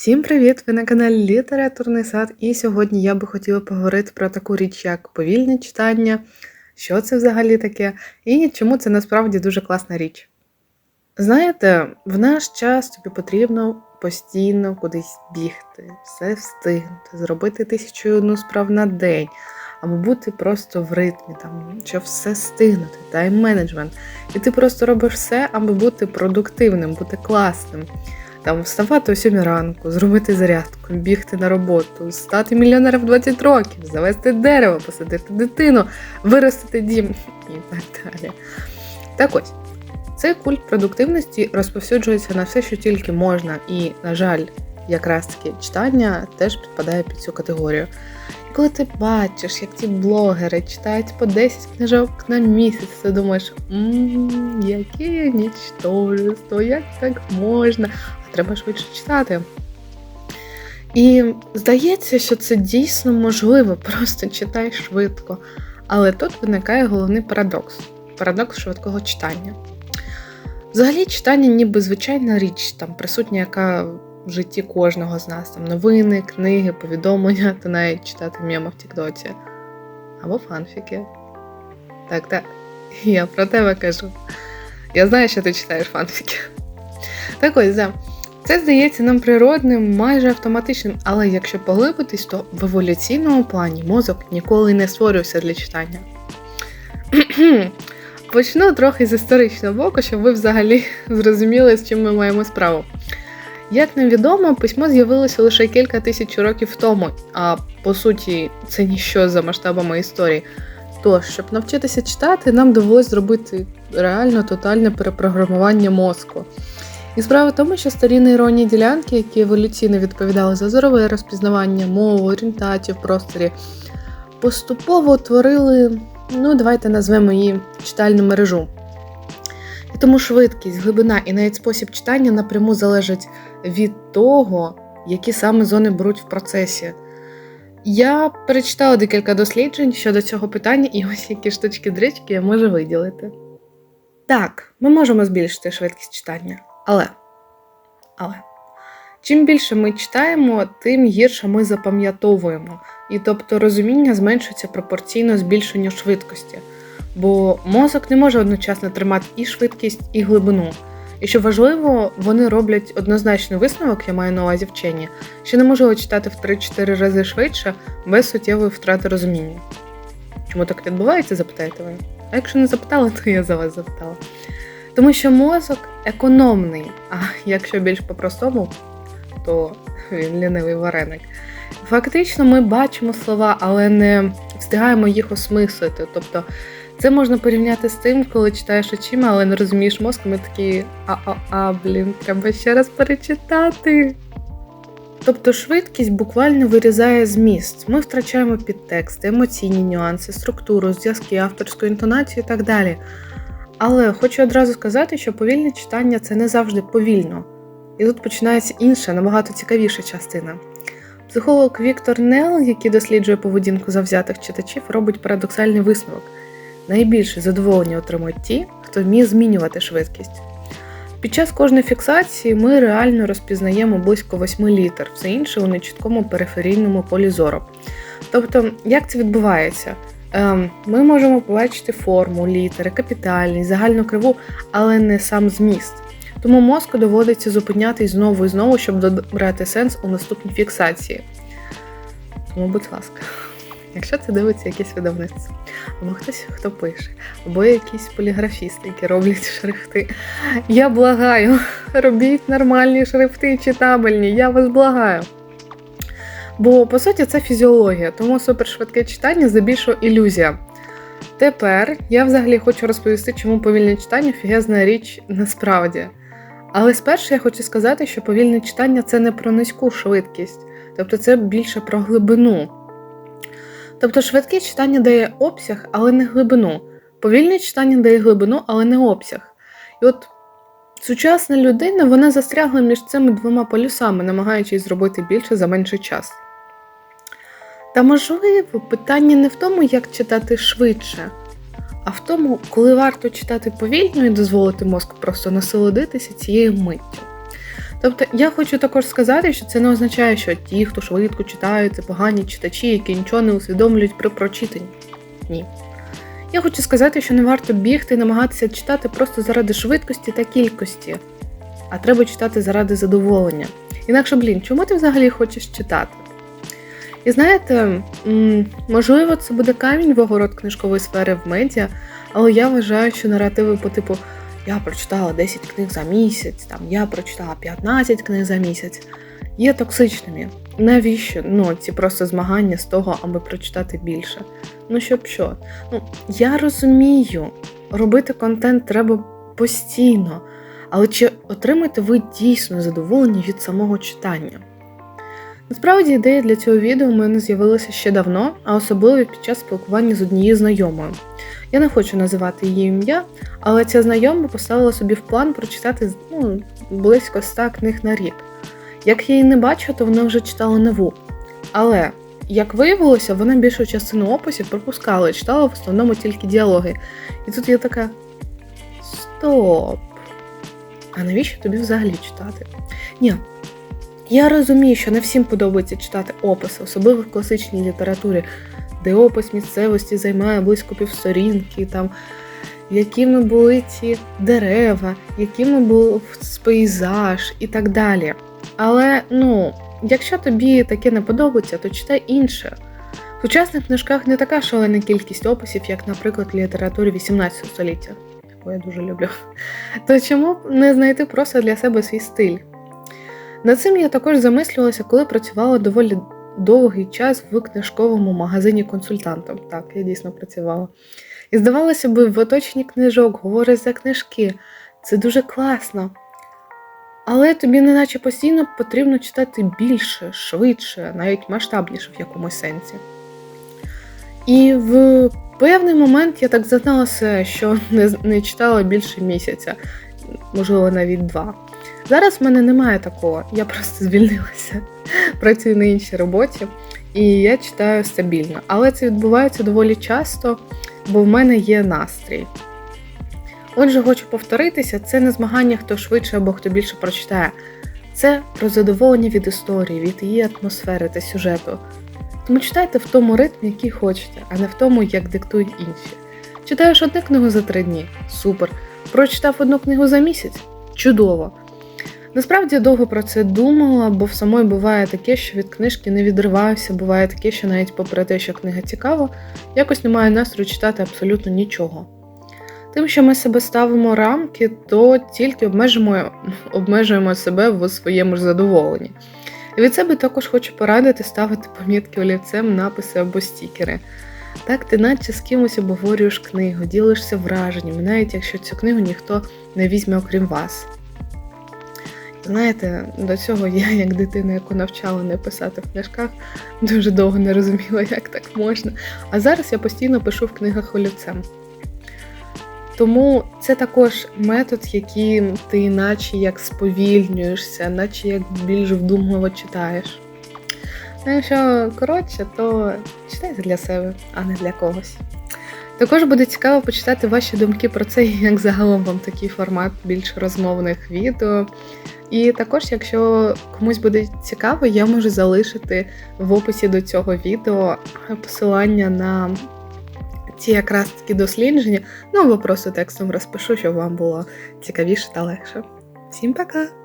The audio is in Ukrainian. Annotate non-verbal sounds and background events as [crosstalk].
Всім привіт! Ви на каналі Літературний сад, і сьогодні я би хотіла поговорити про таку річ, як повільне читання, що це взагалі таке, і чому це насправді дуже класна річ. Знаєте, в наш час тобі потрібно постійно кудись бігти, все встигнути, зробити тисячу і одну справ на день, або бути просто в ритмі, там, щоб все стигнути, тайм-менеджмент. І ти просто робиш все, аби бути продуктивним, бути класним. Там вставати о 7 ранку, зробити зарядку, бігти на роботу, стати мільйонером в 20 років, завести дерево, посадити дитину, виростити дім і так далі. Так ось, цей культ продуктивності розповсюджується на все, що тільки можна, і, на жаль, якраз таки читання теж підпадає під цю категорію. І коли ти бачиш, як ті блогери читають по 10 книжок на місяць, ти думаєш, ммм, яке нічтожество, як так можна? Треба швидше читати. І здається, що це дійсно можливо, [laughs] просто читай швидко. Але тут виникає головний парадокс парадокс швидкого читання. Взагалі, читання ніби звичайна річ, там присутня, яка в житті кожного з нас. Там новини, книги, повідомлення, [laughs] та навіть читати меми в Тіктоці. Або фанфіки. Так, так, я про тебе кажу. Я знаю, що ти читаєш фанфіки. Так ось, да. Це здається нам природним, майже автоматичним, але якщо поглибитись, то в еволюційному плані мозок ніколи не створювався для читання. [clears throat] Почну трохи з історичного боку, щоб ви взагалі [laughs] зрозуміли, з чим ми маємо справу. Як нам відомо, письмо з'явилося лише кілька тисяч років тому, а по суті, це ніщо за масштабами історії. Тож, щоб навчитися читати, нам довелось зробити реально тотальне перепрограмування мозку. І справа в тому, що старі нейронні ділянки, які еволюційно відповідали за зорове розпізнавання, мову, орієнтацію в просторі, поступово утворили, ну, давайте назвемо її читальну мережу. І тому швидкість, глибина і навіть спосіб читання напряму залежать від того, які саме зони беруть в процесі. Я перечитала декілька досліджень щодо цього питання, і ось які штучки дрички я можу виділити. Так, ми можемо збільшити швидкість читання, але. Але. Чим більше ми читаємо, тим гірше ми запам'ятовуємо, і тобто розуміння зменшується пропорційно збільшенню швидкості, бо мозок не може одночасно тримати і швидкість, і глибину. І що важливо, вони роблять однозначний висновок, я маю на увазі вчені, що неможливо читати в 3-4 рази швидше без суттєвої втрати розуміння. Чому так відбувається, запитаєте ви? А якщо не запитали, то я за вас запитала. Тому що мозок економний, а якщо більш по-простому, то він лінивий вареник. Фактично, ми бачимо слова, але не встигаємо їх осмислити. Тобто це можна порівняти з тим, коли читаєш очима, але не розумієш мозком, і такі а-а-а, блін, треба ще раз перечитати. Тобто швидкість буквально вирізає зміст. Ми втрачаємо підтекст, емоційні нюанси, структуру, зв'язки, авторську інтонацію і так далі. Але хочу одразу сказати, що повільне читання це не завжди повільно. І тут починається інша, набагато цікавіша частина. Психолог Віктор Нел, який досліджує поведінку завзятих читачів, робить парадоксальний висновок. Найбільше задоволення отримують ті, хто вміє змінювати швидкість. Під час кожної фіксації ми реально розпізнаємо близько 8 літер, все інше у нечіткому периферійному полі зору. Тобто, як це відбувається? Ем, ми можемо побачити форму, літери, капітальність, загальну криву, але не сам зміст. Тому мозку доводиться зупинятись знову і знову, щоб добрати сенс у наступній фіксації. Тому, будь ласка, [laughs] якщо це дивиться якесь видавництво, або хтось, хто пише, або якісь поліграфісти, які роблять шрифти, я благаю, [laughs] робіть нормальні шрифти читабельні, я вас благаю. Бо, по суті, це фізіологія, тому супершвидке читання здебільшого ілюзія. Тепер я взагалі хочу розповісти, чому повільне читання фігезна річ насправді. Але спершу я хочу сказати, що повільне читання це не про низьку швидкість, тобто це більше про глибину. Тобто швидке читання дає обсяг, але не глибину. Повільне читання дає глибину, але не обсяг. І от сучасна людина вона застрягла між цими двома полюсами, намагаючись зробити більше за менший час. Та можливо, питання не в тому, як читати швидше, а в тому, коли варто читати повільно і дозволити мозку просто насолодитися цією миттю. Тобто я хочу також сказати, що це не означає, що ті, хто швидко читають, це погані читачі, які нічого не усвідомлюють при прочитанні. Ні. Я хочу сказати, що не варто бігти і намагатися читати просто заради швидкості та кількості, а треба читати заради задоволення. Інакше, блін, чому ти взагалі хочеш читати? І знаєте, можливо, це буде камінь в огород книжкової сфери в медіа, але я вважаю, що наративи по типу я прочитала 10 книг за місяць, там я прочитала 15 книг за місяць, є токсичними. Навіщо? Ну, ці просто змагання з того, аби прочитати більше. Ну, щоб що? Ну, я розумію, робити контент треба постійно, але чи отримаєте ви дійсно задоволення від самого читання? Насправді ідея для цього відео у мене з'явилася ще давно, а особливо під час спілкування з однією знайомою. Я не хочу називати її ім'я, але ця знайома поставила собі в план прочитати ну, близько ста книг на рік. Як я її не бачу, то вона вже читала нову. Але, як виявилося, вона більшу частину описів пропускала і читала в основному тільки діалоги. І тут я така: Стоп! А навіщо тобі взагалі читати? Ні, я розумію, що не всім подобається читати описи, особливо в класичній літературі, де опис місцевості займає близько півсторінки, там, якими були ці дерева, якими був пейзаж і так далі. Але ну, якщо тобі таке не подобається, то читай інше. В сучасних книжках не така шалена кількість описів, як, наприклад, літературі 18 століття, яку я дуже люблю. То чому б не знайти просто для себе свій стиль? Над цим я також замислювалася, коли працювала доволі довгий час в книжковому магазині консультантом. Так, я дійсно працювала. І здавалося б, в оточенні книжок говорять за книжки. Це дуже класно. Але тобі неначе постійно потрібно читати більше, швидше, навіть масштабніше в якомусь сенсі. І в певний момент я так зазналася, що не, не читала більше місяця, можливо, навіть два. Зараз в мене немає такого, я просто звільнилася, працюю на іншій роботі, і я читаю стабільно. Але це відбувається доволі часто, бо в мене є настрій. Отже, хочу повторитися: це не змагання, хто швидше або хто більше прочитає. Це про задоволення від історії, від її атмосфери та сюжету. Тому читайте в тому ритмі, який хочете, а не в тому, як диктують інші. Читаєш одну книгу за три дні супер. Прочитав одну книгу за місяць чудово. Насправді я довго про це думала, бо в самої буває таке, що від книжки не відриваюся, буває таке, що навіть попри те, що книга цікава, якось немає настрою читати абсолютно нічого. Тим, що ми себе ставимо рамки, то тільки обмежуємо обмежуємо себе в своєму ж задоволенні. І від себе також хочу порадити ставити помітки олівцем, написи або стікери. Так, ти наче з кимось обговорюєш книгу, ділишся враженнями, навіть якщо цю книгу ніхто не візьме окрім вас. Знаєте, до цього я, як дитина, яку навчала не писати в книжках, дуже довго не розуміла, як так можна. А зараз я постійно пишу в книгах олівцем. Тому це також метод, яким ти наче як сповільнюєшся, наче як більш вдумливо читаєш. Ну, якщо коротше, то читайте для себе, а не для когось. Також буде цікаво почитати ваші думки про це, як загалом вам такий формат більш розмовних відео. І також, якщо комусь буде цікаво, я можу залишити в описі до цього відео посилання на ці якраз такі дослідження, ну або просто текстом розпишу, щоб вам було цікавіше та легше. Всім пока!